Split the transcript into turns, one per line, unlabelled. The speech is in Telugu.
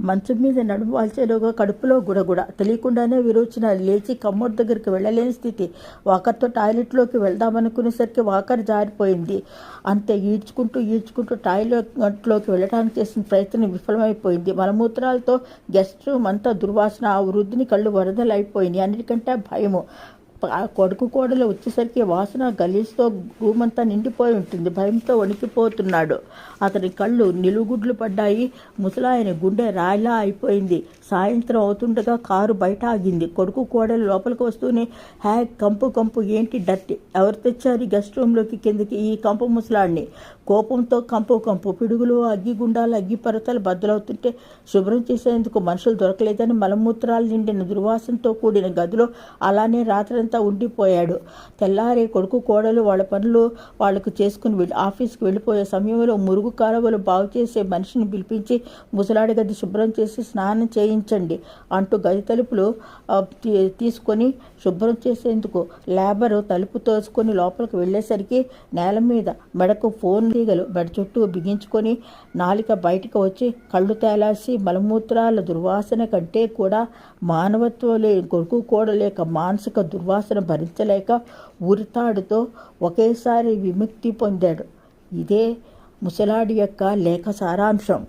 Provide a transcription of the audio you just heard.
మంచం మీద నడుము వాల్చేలోగా కడుపులో గుడగుడ తెలియకుండానే విరోచన లేచి కమ్మోడ్ దగ్గరికి వెళ్ళలేని స్థితి. వాకర్తో టాయిలెట్లోకి వెళ్దామనుకునేసరికి వాకర్ జారిపోయింది. అంతే ఈడ్చుకుంటూ ఈడ్చుకుంటూ టాయిలెట్లోకి వెళ్ళడానికి చేసిన ప్రయత్నం విఫలమైపోయింది. మలమూత్రాలతో గెస్ట్ రూమ్ అంతా దుర్వాసన. ఆ వృద్ధిని కళ్ళు వరదలైపోయినాయి. అన్నిటికంటే భయము. కొడుకు కోడలు వచ్చేసరికి వాసన గలీజ్తో రూమ్ నిండిపోయి ఉంటుంది. భయంతో వణికిపోతున్నాడు. అతని కళ్ళు నిలుగుడ్లు పడ్డాయి. ముసలాయన గుండె రాయిలా అయిపోయింది. సాయంత్రం అవుతుండగా కారు బయట ఆగింది కొడుకు కోడలు లోపలికి వస్తూనే హ్యా కంపు కంపు ఏంటి డర్టీ ఎవరు తెచ్చారు గెస్ట్ రూమ్లోకి కిందకి ఈ కంపు ముసలాడిని? కోపంతో కంపు కంపు పిడుగులు అగ్గిగుండాలు అగ్గి పరతలు బద్దలవుతుంటే శుభ్రం చేసేందుకు మనుషులు దొరకలేదని మలమూత్రాలు నిండిన దుర్వాసనతో కూడిన గదిలో అలానే రాత్రంతా అంతా ఉండిపోయాడు. తెల్లారే కొడుకు కోడలు వాళ్ళ పనులు వాళ్ళకు చేసుకుని వెళ్ళి ఆఫీస్కి వెళ్ళిపోయే సమయంలో మురుగు కాలువలు బాగు చేసే మనిషిని పిలిపించి ముసలాడి గది శుభ్రం చేసి స్నానం చేయించండి అంటూ గది తలుపులు తీ- తీసుకొని శుభ్రం చేసేందుకు లేబరు తలుపు తోసుకొని లోపలికి వెళ్ళేసరికి నేల మీద మెడకు ఫోన్ తీగలు మెడ చుట్టూ బిగించుకొని నాలిక బయటకు వచ్చి కళ్ళు తేలాసి మలమూత్రాల దుర్వాసన కంటే కూడా మానవత్వం లేని కొడుకు కూడా లేక మానసిక దుర్వాసన భరించలేక ఉరితాడుతో ఒకేసారి విముక్తి పొందాడు. ఇదే ముసలాడి యొక్క లేఖ సారాంశం.